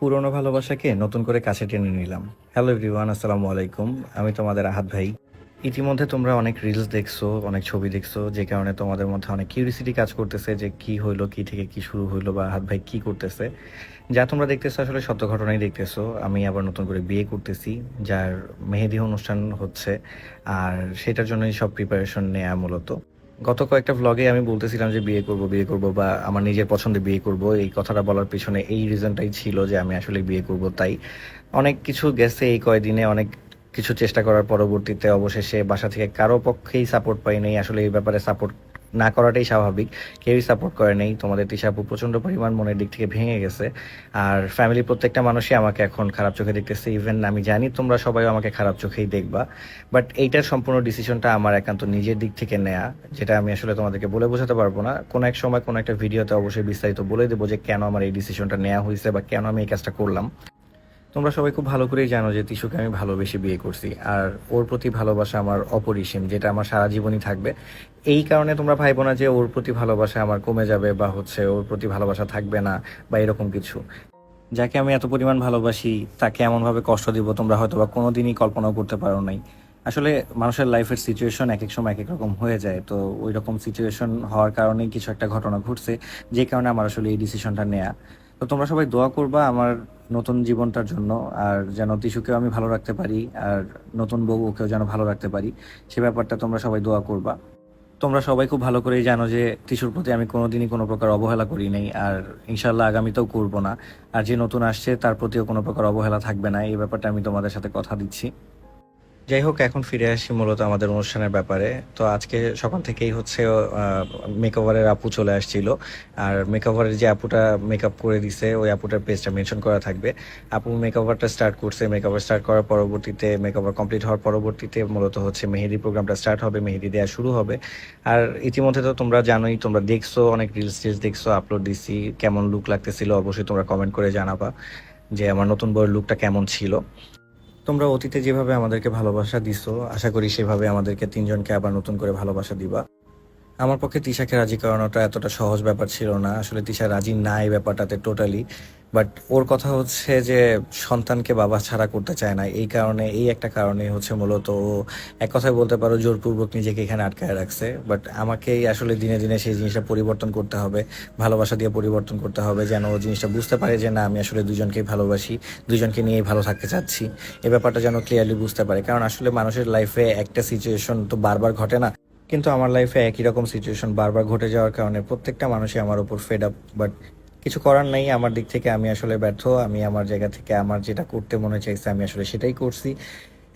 পুরনো ভালোবাসাকে নতুন করে কাছে টেনে নিলাম। হ্যালো এভরিওয়ান আসসালামু আলাইকুম। আমি তোমাদের আহাত ভাই। ইতিমধ্যে তোমরা অনেক রিলস দেখছ, অনেক ছবি দেখছ, যে কারণে তোমাদের মধ্যে অনেক কিউরিসিটি কাজ করতেছে যে কি হইল, কি থেকে কি শুরু হইল বা আহাত ভাই কি করতেছে। যা তোমরা দেখতেছো আসলে সত্য ঘটনাই দেখতেছো। আমি আবার নতুন করে বিয়ে করতেছি, যার মেহেদি অনুষ্ঠান হচ্ছে, আর সেটার জন্যই সব প্রিপারেশন নেয়া মূলত। গত কয়েকটা ভ্লগে আমি বলতেছিলাম যে বিয়ে করব বিয়ে করব বা আমার নিজের পছন্দে বিয়ে করব। এই কথাটা বলার পিছনে এই রিজনটাই ছিল যে আমি আসলে বিয়ে করব। তাই অনেক কিছু গেছে এই কয়দিনে, অনেক কিছু চেষ্টা করার পরবর্তীতে অবশেষে বাসা থেকে কারও পক্ষেই সাপোর্ট পাই নাই আসলে এই ব্যাপারে সাপোর্ট না করাটাই স্বাভাবিক। কেউই সাপোর্ট করে নেই। তোমাদের তিশাপু প্রচণ্ড পরিমাণ মনের দিক থেকে ভেঙে গেছে। আর ফ্যামিলির প্রত্যেকটা মানুষই আমাকে এখন খারাপ চোখে দেখতেছে। ইভেন আমি জানি তোমরা সবাই আমাকে খারাপ চোখেই দেখবা। বাট এইটার সম্পূর্ণ ডিসিশনটা আমার একান্ত নিজের দিক থেকে নেয়া, যেটা আমি আসলে তোমাদেরকে বলে বোঝাতে পারব না। কোনো এক সময় কোনো একটা ভিডিওতে অবশ্যই বিস্তারিত বলে দেবো যে কেন আমার এই ডিসিশনটা নেওয়া হয়েছে বা কেন আমি এই কাজটা করলাম। তোমরা সবাই খুব ভালো করেই জানো যে তিশুকে আমি ভালোবেসে বিয়ে করছি, আর ওর প্রতি ভালোবাসা আমার অপরিসীম, যেটা আমার সারা জীবনই থাকবে। এই কারণে তোমরা ভাইবো না যে ওর প্রতি ভালোবাসা আমার কমে যাবে বা হচ্ছে ওর প্রতি ভালোবাসা থাকবে না বা এরকম কিছু। যাকে আমি এত পরিমাণ ভালোবাসি, তাকে এমনভাবে কষ্ট দিব তোমরা হয়তো বা কোনোদিনই কল্পনাও করতে পারো নাই। আসলে মানুষের লাইফের সিচুয়েশন এক এক সময় এক এক রকম হয়ে যায়, তো ওই রকম সিচুয়েশন হওয়ার কারণেই কিছু একটা ঘটনা ঘটছে, যে কারণে আমার আসলে এই ডিসিশনটা নেয়া। তো তোমরা সবাই দোয়া করবা, আমার নতুন জীবনটার জন্য, আর যেন তিশুকেও আমি ভালো রাখতে পারি, আর নতুন বউ ওকেও যেন ভালো রাখতে পারি, সে ব্যাপারটা তোমরা সবাই দোয়া করবা। তোমরা সবাই খুব ভালো করেই জানো যে তিশুর প্রতি আমি কোনোদিনই কোনো প্রকার অবহেলা করি নাই, আর ইনশাল্লাহ আগামীতেও করব না। আর যে নতুন আসছে তার প্রতিও কোনো প্রকার অবহেলা থাকবে না, এই ব্যাপারটা আমি তোমাদের সাথে কথা দিচ্ছি। যাই হোক এখন ফিরে আসি মূলত আমাদের অনুষ্ঠানের ব্যাপারে। তো আজকে সকাল থেকেই হচ্ছে মেকওভারের আপু চলে আসছিল। আর মেকওভারের যে আপুটা মেকআপ করে দিছে, ওই আপুটার পেজটা মেনশন করা থাকবে। আপু মেকওভারটা স্টার্ট করছে। মেকওভার স্টার্ট করার পরবর্তীতে মেকওভার কমপ্লিট হওয়ার পরবর্তীতে মূলত হচ্ছে মেহেদি প্রোগ্রামটা স্টার্ট হবে, মেহেদি দেওয়া শুরু হবে। আর ইতিমধ্যে তো তোমরা জানোই, তোমরা দেখছ, অনেক রিলস টিলস দেখছ আপলোড দিছি, কেমন লুক লাগতেছিল অবশ্যই তোমরা কমেন্ট করে জানাবা যে আমার নতুন বউয়ের লুকটা কেমন ছিল। তোমরা অতীতে যেভাবে আমাদেরকে ভালোবাসা দিছো, আশা করি সেভাবে আমাদেরকে তিনজনকে আবার নতুন করে ভালোবাসা দিবা। আমার পক্ষে তিশাকে রাজি করানোটা এতটা সহজ ব্যাপার ছিল না। আসলে তিশা রাজি না এই ব্যাপারটাতে টোটালি বাট ওর কথা হচ্ছে যে সন্তানকে বাবা ছাড়া করতে চায় না। এই কারণে, এই একটা কারণে হচ্ছে মূলত ও এক কথায় বলতে পারো জোরপূর্বক নিজেকে এখানে আটকায় রাখছে। বাট আমাকেই আসলে দিনে দিনে সেই জিনিসটা পরিবর্তন করতে হবে, ভালোবাসা দিয়ে পরিবর্তন করতে হবে যেন ও জিনিসটা বুঝতে পারে যে না, আমি আসলে দুজনকেই ভালোবাসি, দুজনকে নিয়েই ভালো থাকতে চাচ্ছি। এ ব্যাপারটা যেন ক্লিয়ারলি বুঝতে পারে। কারণ আসলে মানুষের লাইফে একটা সিচুয়েশন তো বারবার ঘটে না। কিন্তু আমার লাইফে একই রকম সিচুয়েশন বারবার ঘটে যাওয়ার কারণে প্রত্যেকটা মানুষই আমার উপর ফেড আপ বাট কিছু করার নাই। আমার দিক থেকে আমি আসলে ব্যর্থ। আমি আমার জায়গা থেকে আমার যেটা করতে মনে চাইছে, আমি আসলে সেটাই করছি।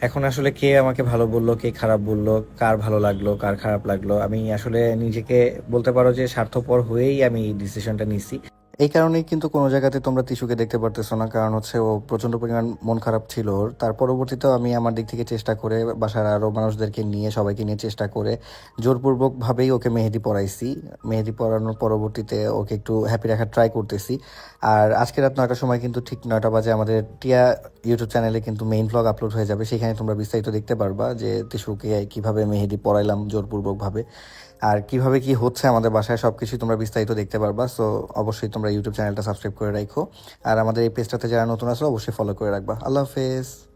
এখন আসলে কে আমাকে ভালো বলল, কে খারাপ বলল, কার ভালো লাগল, কার খারাপ লাগল, আমি আসলে নিজেকে বলতে পারো যে স্বার্থপর হয়েই আমি এই ডিসিশনটা নিছি। এই কারণেই কিন্তু কোনো জায়গাতে তোমরা তিশুকে দেখতে পারতেছো না, কারণ হচ্ছে ও প্রচণ্ড পরিমাণ মন খারাপ ছিল ওর। তার পরবর্তীতেও আমি আমার দিক থেকে চেষ্টা করে বাসার আরও মানুষদেরকে নিয়ে, সবাইকে নিয়ে চেষ্টা করে জোরপূর্বকভাবেই ওকে মেহেদি পড়াইছি মেহেদি পড়ানোর পরবর্তীতে ওকে একটু হ্যাপি রাখার ট্রাই করতেছি। আর আজকে রাত নয়টার সময় কিন্তু ঠিক নয়টা বাজে আমাদের টিয়া ইউটিউব চ্যানেলে কিন্তু মেইন ব্লগ আপলোড হয়ে যাবে। সেখানে তোমরা বিস্তারিত দেখতে পারবা যে তিসুকে কীভাবে মেহেদি পড়াইলাম জোরপূর্বকভাবে আর কীভাবে কি হচ্ছে আমাদের বাসায় সব কিছুই তোমরা বিস্তারিত দেখতে পারবা। সো অবশ্যই তোমরা ইউটিউব চ্যানেলটা সাবস্ক্রাইব করে রাখো। আর আমাদের এই পেজটাতে যারা নতুন আসো অবশ্যই ফলো করে রাখবা। আল্লাহ হাফেজ।